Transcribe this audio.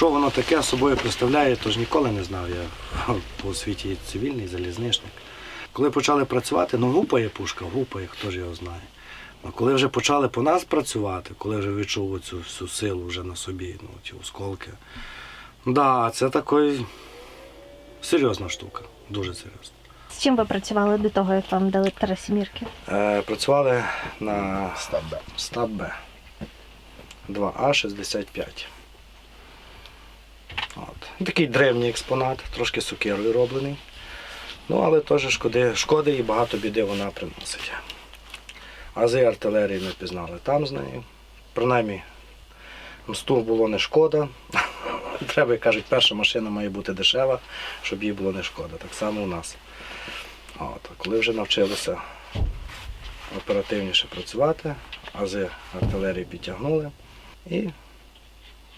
Що воно таке собою представляє, то ж ніколи не знав. Я по освіті цивільний, залізничник. Коли почали працювати, ну гупає пушка, гупає, хто ж його знає. Ну, коли вже почали по нас працювати, коли вже відчув цю всю силу вже на собі, ну, ті осколки. Да, це такий серйозна штука, дуже серйозна. З чим ви працювали до того, як вам дали терасімірки? Е, працювали на. Стаб Б 2А65. От. Такий древній експонат, трошки сукерою роблений. Ну, але теж шкоди, шкоди і багато біди вона приносить. Ази артилерії ми пізнали там з нею. Принаймні, мсту було не шкода. Треба, як кажуть, перша машина має бути дешева, щоб їй було не шкода. Так само у нас. От. Коли вже навчилися оперативніше працювати, ази артилерії підтягнули і